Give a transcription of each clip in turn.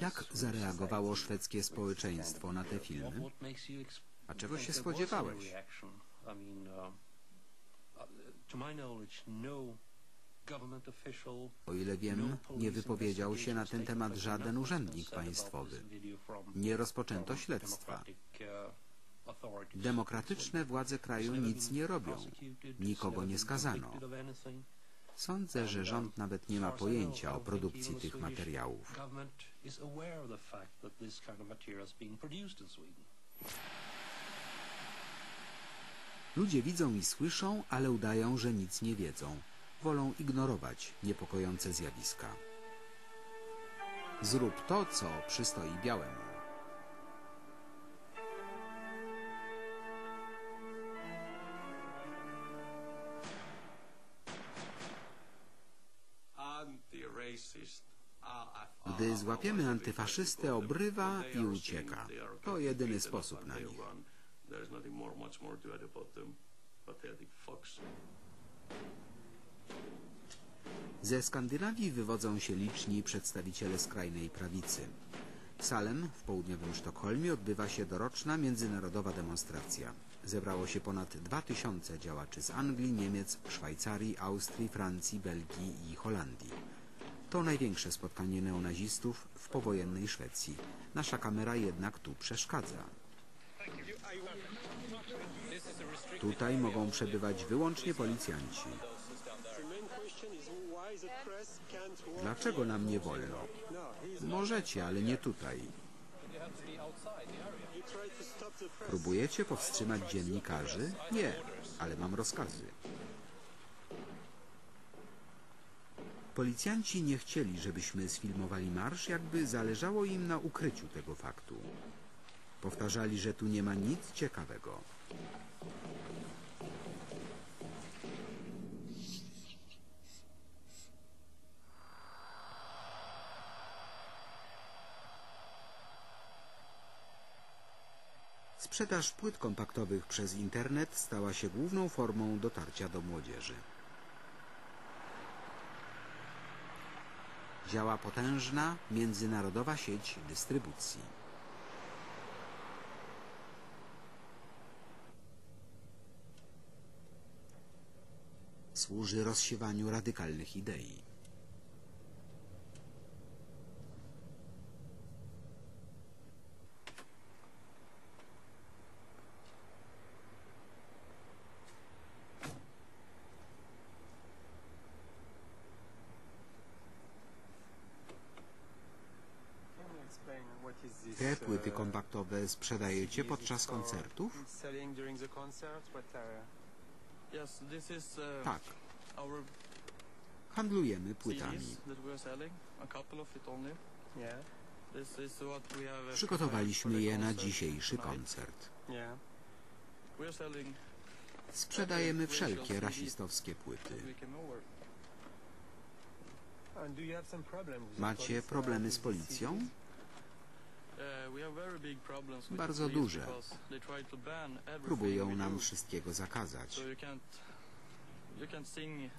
Jak zareagowało szwedzkie społeczeństwo na te filmy? A czego się spodziewałeś? O ile wiem, nie wypowiedział się na ten temat żaden urzędnik państwowy. Nie rozpoczęto śledztwa. Demokratyczne władze kraju nic nie robią. Nikogo nie skazano. Sądzę, że rząd nawet nie ma pojęcia o produkcji tych materiałów. Ludzie widzą i słyszą, ale udają, że nic nie wiedzą. Wolą ignorować niepokojące zjawiska. Zrób to, co przystoi białemu. Gdy złapiemy antyfaszystę, obrywa i ucieka. To jedyny sposób na nich. Ze Skandynawii wywodzą się liczni przedstawiciele skrajnej prawicy. W Salem, w południowym Sztokholmie, odbywa się doroczna międzynarodowa demonstracja. Zebrało się ponad 2000 działaczy z Anglii, Niemiec, Szwajcarii, Austrii, Francji, Belgii i Holandii. To największe spotkanie neonazistów w powojennej Szwecji. Nasza kamera jednak tu przeszkadza. Tutaj mogą przebywać wyłącznie policjanci. Dlaczego nam nie wolno? Możecie, ale nie tutaj. Próbujecie powstrzymać dziennikarzy? Nie, ale mam rozkazy. Policjanci nie chcieli, żebyśmy sfilmowali marsz, jakby zależało im na ukryciu tego faktu. Powtarzali, że tu nie ma nic ciekawego. Sprzedaż płyt kompaktowych przez internet stała się główną formą dotarcia do młodzieży. Działa potężna międzynarodowa sieć dystrybucji. Służy rozsiewaniu radykalnych idei. Te płyty kompaktowe sprzedajecie podczas koncertów? Tak. Handlujemy płytami. Przygotowaliśmy je na dzisiejszy koncert. Sprzedajemy wszelkie rasistowskie płyty. Macie problemy z policją? Bardzo duże. Próbują nam wszystkiego zakazać.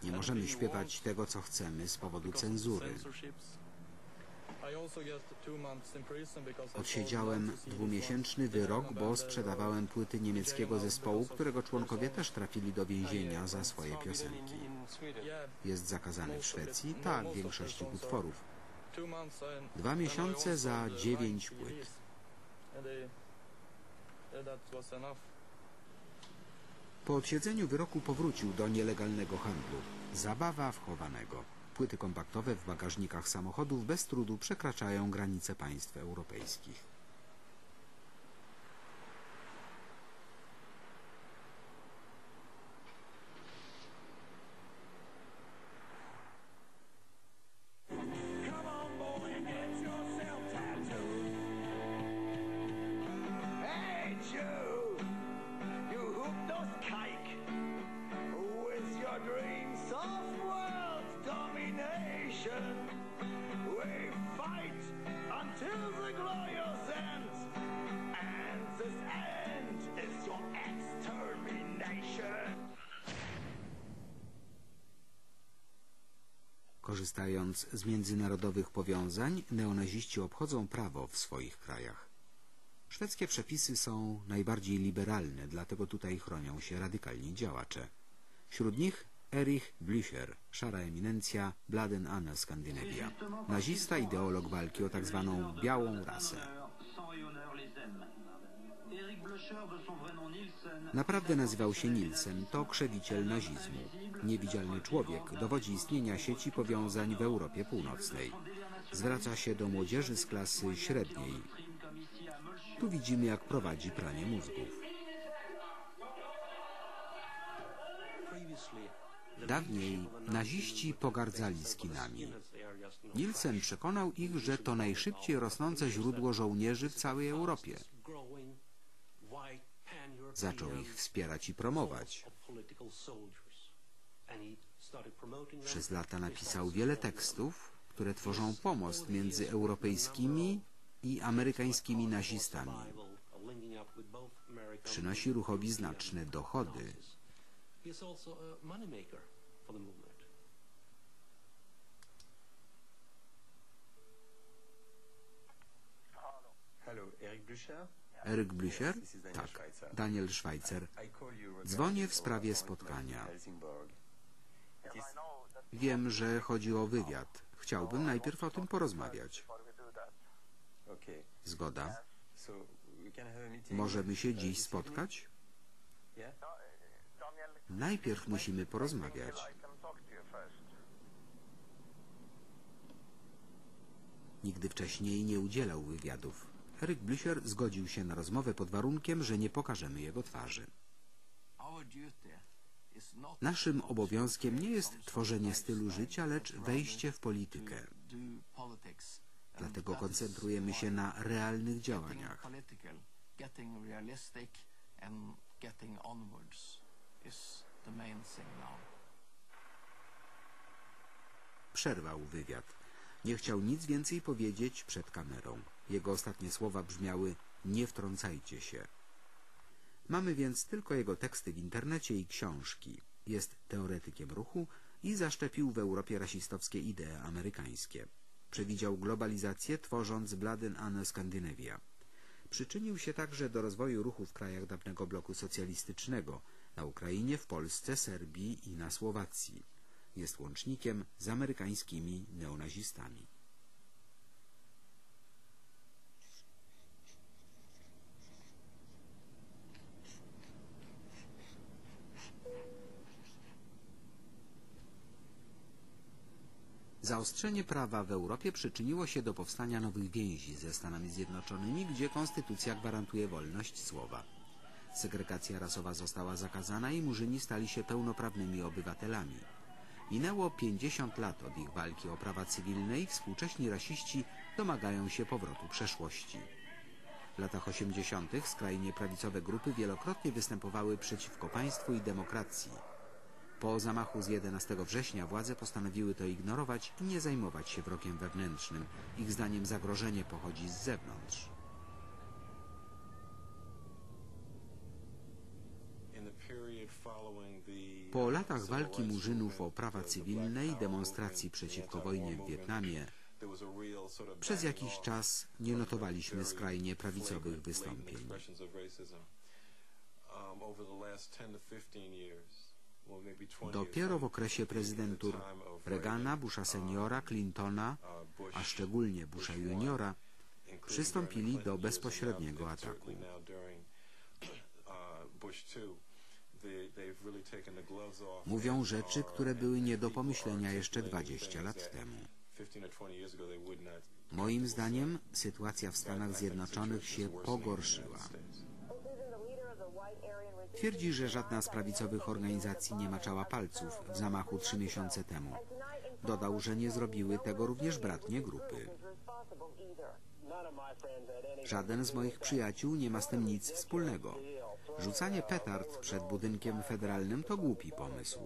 Nie możemy śpiewać tego, co chcemy z powodu cenzury. Odsiedziałem dwumiesięczny wyrok, bo sprzedawałem płyty niemieckiego zespołu, którego członkowie też trafili do więzienia za swoje piosenki. Jest zakazany w Szwecji? Tak, w większości utworów. Dwa miesiące za dziewięć płyt. Po odsiedzeniu wyroku powrócił do nielegalnego handlu. Zabawa wchowanego. Płyty kompaktowe w bagażnikach samochodów bez trudu przekraczają granice państw europejskich. Of world domination. We fight until the glorious end, and this end is your extermination. Korzystając z międzynarodowych powiązań, neonaziści obchodzą prawo w swoich krajach. Szwedzkie przepisy są najbardziej liberalne, dlatego tutaj chronią się radykalni działacze. Wśród nich Erich Blücher, szara eminencja Bladen Anna Skandynawia, nazista, ideolog walki o tak zwaną białą rasę. Naprawdę nazywał się Nielsen, to krzewiciel nazizmu. Niewidzialny człowiek dowodzi istnienia sieci powiązań w Europie Północnej. Zwraca się do młodzieży z klasy średniej. Tu widzimy, jak prowadzi pranie mózgów. Dawniej naziści pogardzali skinami. Nielsen przekonał ich, że to najszybciej rosnące źródło żołnierzy w całej Europie. Zaczął ich wspierać i promować. Przez lata napisał wiele tekstów, które tworzą pomost między europejskimi i amerykańskimi nazistami. Przynosi ruchowi znaczne dochody. Hello, Eric Blücher? Eryk Blücher? Tak, Schweitzer. Daniel Schweitzer. Dzwonię w sprawie spotkania. Wiem, że chodzi o wywiad. Chciałbym najpierw o tym porozmawiać. Zgoda. Możemy się dziś this spotkać? Najpierw musimy porozmawiać. Nigdy wcześniej nie udzielał wywiadów. Eryk Blücher zgodził się na rozmowę pod warunkiem, że nie pokażemy jego twarzy. Naszym obowiązkiem nie jest tworzenie stylu życia, lecz wejście w politykę. Dlatego koncentrujemy się na realnych działaniach. Is the main thing now. Przerwał wywiad. Nie chciał nic więcej powiedzieć przed kamerą. Jego ostatnie słowa brzmiały nie wtrącajcie się. Mamy więc tylko jego teksty w internecie i książki. Jest teoretykiem ruchu i zaszczepił w Europie rasistowskie idee amerykańskie. Przewidział globalizację, tworząc Bladen Anne Skandynawia. Przyczynił się także do rozwoju ruchu w krajach dawnego bloku socjalistycznego, na Ukrainie, w Polsce, Serbii i na Słowacji. Jest łącznikiem z amerykańskimi neonazistami. Zaostrzenie prawa w Europie przyczyniło się do powstania nowych więzi ze Stanami Zjednoczonymi, gdzie konstytucja gwarantuje wolność słowa. Segregacja rasowa została zakazana i murzyni stali się pełnoprawnymi obywatelami. Minęło 50 lat od ich walki o prawa cywilne i współcześni rasiści domagają się powrotu przeszłości. W latach 80. skrajnie prawicowe grupy wielokrotnie występowały przeciwko państwu i demokracji. Po zamachu z 11 września władze postanowiły to ignorować i nie zajmować się wrokiem wewnętrznym. Ich zdaniem zagrożenie pochodzi z zewnątrz. Po latach walki murzynów o prawa cywilne i demonstracji przeciwko wojnie w Wietnamie przez jakiś czas nie notowaliśmy skrajnie prawicowych wystąpień. Dopiero w okresie prezydentur Reagana, Busha seniora, Clintona, a szczególnie Busha juniora, przystąpili do bezpośredniego ataku. Mówią rzeczy, które były nie do pomyślenia jeszcze 20 lat temu. Moim zdaniem sytuacja w Stanach Zjednoczonych się pogorszyła. Twierdzi, że żadna z prawicowych organizacji nie maczała palców w zamachu trzy miesiące temu. Dodał, że nie zrobiły tego również bratnie grupy. Żaden z moich przyjaciół nie ma z tym nic wspólnego. Rzucanie petard przed budynkiem federalnym to głupi pomysł.